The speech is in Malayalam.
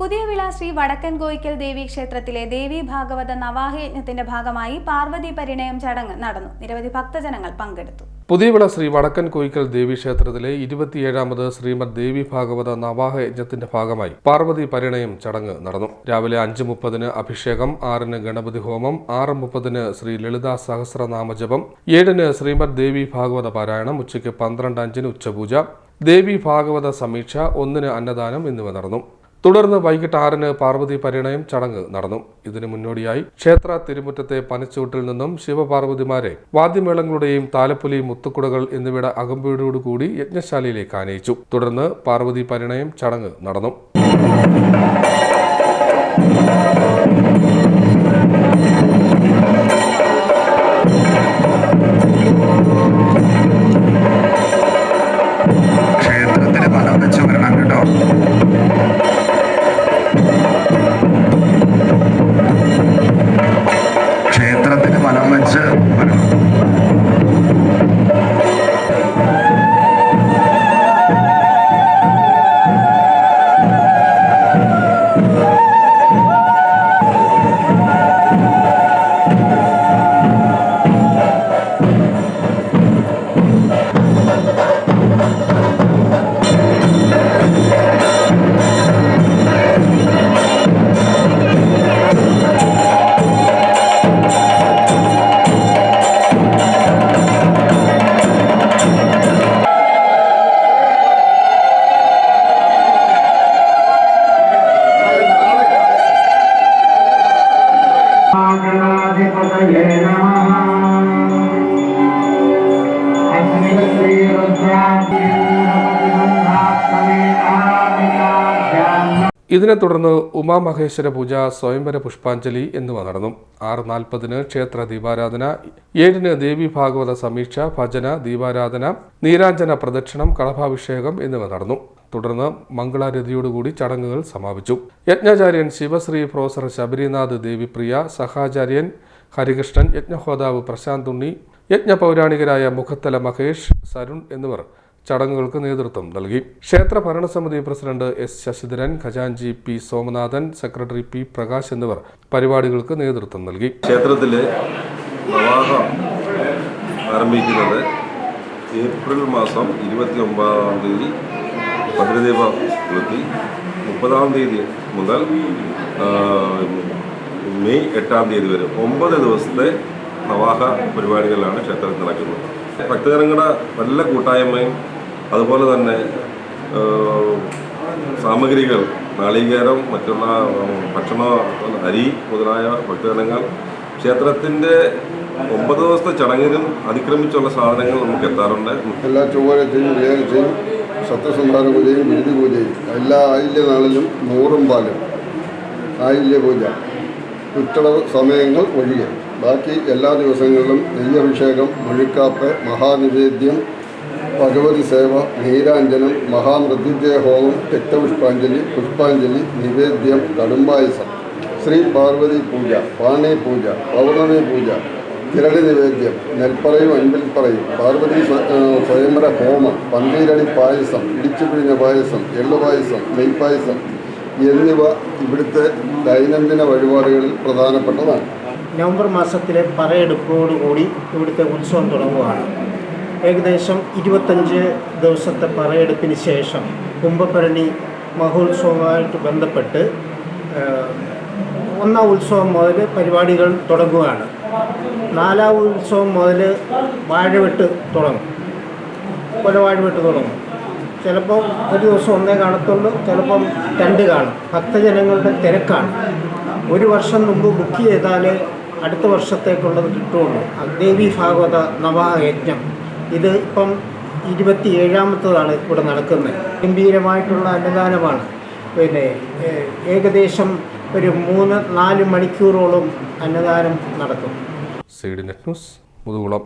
പുതിയ വിള ശ്രീ വടക്കൻ കോയിക്കൽ ദേവി ക്ഷേത്രത്തിലെ ദേവി ഭാഗവത നവാഹയജ്ഞത്തിന്റെ ഭാഗമായി പാർവതി പരിണയം ചടങ്ങ് നടന്നു. നിരവധി ഭക്തജനങ്ങൾ പങ്കെടുത്തു. പുതിയവിള ശ്രീ വടക്കൻ കോയിക്കൽ ദേവി ക്ഷേത്രത്തിലെ ഇരുപത്തിയേഴാമത് ശ്രീമദ് ദേവി ഭാഗവത നവാഹ യജ്ഞത്തിന്റെ ഭാഗമായി പാർവതി പരിണയം ചടങ്ങ് നടന്നു. രാവിലെ അഞ്ച് മുപ്പതിന് അഭിഷേകം ആറിന് ഗണപതി ഹോമം ആറ് മുപ്പതിന് ശ്രീ ലളിതാ സഹസ്രനാമജപം ഏഴിന് ശ്രീമദ് ദേവി ഭാഗവത പാരായണം ഉച്ചയ്ക്ക് പന്ത്രണ്ട് അഞ്ചിന് ഉച്ചപൂജ ദേവി ഭാഗവത സമീക്ഷ ഒന്നിന് അന്നദാനം എന്നിവ നടന്നു. തുടർന്ന് വൈകിട്ട് ആറിന് പാർവതി പരിണയം ചടങ്ങ് നടന്നു. ഇതിനു മുന്നോടിയായി ക്ഷേത്ര തിരുമുറ്റത്തെ പനച്ചൂട്ടിൽ നിന്നും ശിവപാർവതിമാരെ വാദ്യമേളങ്ങളുടെയും താലപ്പൊലി മുത്തുക്കുടകൾ എന്നിവയുടെ അകമ്പടിയോടുകൂടി യജ്ഞശാലയിലേക്ക് ആനയിച്ചു. തുടർന്ന് പാർവതി പരിണയം ചടങ്ങ് നടന്നു. ഇതിനെ തുടർന്ന് ഉമാമഹേശ്വര പൂജ സ്വയംവര പുഷ്പാഞ്ജലി എന്നിവ നടന്നു. ആറ് നാൽപ്പതിന് ക്ഷേത്ര ദീപാരാധന ഏഴിന് ദേവി ഭാഗവത സമീക്ഷ ഭജന ദീപാരാധന നീരാഞ്ജന പ്രദക്ഷിണം കളഭാഭിഷേകം എന്നിവ നടന്നു. തുടർന്ന് മംഗളാരതിയോടുകൂടി ചടങ്ങുകൾ സമാപിച്ചു. യജ്ഞാചാര്യൻ ശിവശ്രീ പ്രൊഫസർ ശബരിനാഥ് ദേവിപ്രിയ സഹാചാര്യൻ ഹരികൃഷ്ണൻ യജ്ഞഹോതാവ് പ്രശാന്ത് ഉണ്ണി യജ്ഞ പൗരാണികരായ മുഖത്തല മഹേഷ് സരുൺ എന്നിവർ ചടങ്ങുകൾക്ക് നേതൃത്വം നൽകി. ക്ഷേത്ര ഭരണസമിതി president S Sasidharan ഖജാൻജി P Somanathan secretary P Prakash എന്നിവർ പരിപാടികൾക്ക് നേതൃത്വം നൽകി. ക്ഷേത്രത്തിലെ പ്രവാഹം ആരംഭിക്കുന്നത് ഏപ്രിൽ മാസം ഇരുപത്തി ഒമ്പതാം തീയതി കൊളുത്തി മുപ്പതാം തീയതി മുതൽ മെയ് എട്ടാം തീയതി വരെ ഒമ്പത് ദിവസത്തെ പ്രവാഹ പരിപാടികളാണ് ക്ഷേത്രത്തിൽ നടക്കുന്നത്. ഭക്തജനങ്ങളുടെ നല്ല കൂട്ടായ്മയും അതുപോലെ തന്നെ സാമഗ്രികൾ നാളികേരം മറ്റുള്ള ഭക്ഷണ അരി മുതലായ ഭക്തജനങ്ങൾ ക്ഷേത്രത്തിന്റെ ഒമ്പത് ദിവസത്തെ ചടങ്ങിനും അതിക്രമിച്ചുള്ള സാധനങ്ങൾ നമുക്ക് എത്താറുണ്ട്. എല്ലാ ചൊവ്വാഴ്ചയും വ്യാഴാഴ്ചയും സത്യസന്ധാന പൂജയും വിരുതി പൂജയും എല്ലാ ആയില്യ നാളിലും നൂറും പാലും. ആയില്യ പൂജ. ചുറ്റളവ് സമയങ്ങൾ ഒഴികെ. ബാക്കി എല്ലാ ദിവസങ്ങളിലും നെയ്യഭിഷേകം മുഴുക്കാപ്പ് മഹാനിവേദ്യം ഭഗവതി സേവ നീരാഞ്ജനം മഹാമൃത്യുജയ ഹോമം രക്തപുഷ്പാഞ്ജലി പുഷ്പാഞ്ജലി നിവേദ്യം കടുംബായസം ശ്രീ പാർവതി പൂജ പാണി പൂജ പൗർണമി പൂജ കിരടി നിവേദ്യം നെൽപ്പറയും അൻപിൽപ്പറയും പാർവതി സ്വയംവര ഹോമം പന്തീരടി പായസം ഇടിച്ചു പിഴിഞ്ഞ പായസം എള്ളുപായസം നെയ്പായസം എന്നിവ ഇവിടുത്തെ ദൈനംദിന വഴിപാടുകളിൽ പ്രധാനപ്പെട്ടതാണ്. നവംബർ മാസത്തിലെ പറയെടുപ്പോടുകൂടി ഇവിടുത്തെ ഉത്സവം തുടങ്ങുകയാണ് ഏകദേശം ഇരുപത്തഞ്ച് ദിവസത്തെ പറയെടുപ്പിന് ശേഷം കുംഭഭരണി മഹോത്സവവുമായിട്ട് ബന്ധപ്പെട്ട് ഒന്നാം ഉത്സവം മുതൽ പരിപാടികൾ തുടങ്ങുകയാണ് നാലാം ഉത്സവം മുതൽ വാഴവെട്ട് തുടങ്ങും. കൊലവാഴവെട്ട് തുടങ്ങും. ചിലപ്പോൾ ഒരു ദിവസം ഒന്നേ കാണത്തുള്ളൂ ചിലപ്പം രണ്ട് കാണും. ഭക്തജനങ്ങളുടെ തിരക്കാണ്. ഒരു വർഷം മുമ്പ് ബുക്ക് ചെയ്താലേ അടുത്ത വർഷത്തേക്കുള്ളത് കിട്ടുള്ളൂ ദേവി ഭാഗവത നവാഹ യജ്ഞം ഇത് ഇപ്പം ഇരുപത്തി ഏഴാമത്തതാണ് ഇവിടെ നടക്കുന്നത്. ഗംഭീരമായിട്ടുള്ള അന്നദാനമാണ് പിന്നെ ഏകദേശം ഒരു മൂന്ന് നാല് മണിക്കൂറോളം അന്നദാനം നടക്കും. Side news Muthukulam.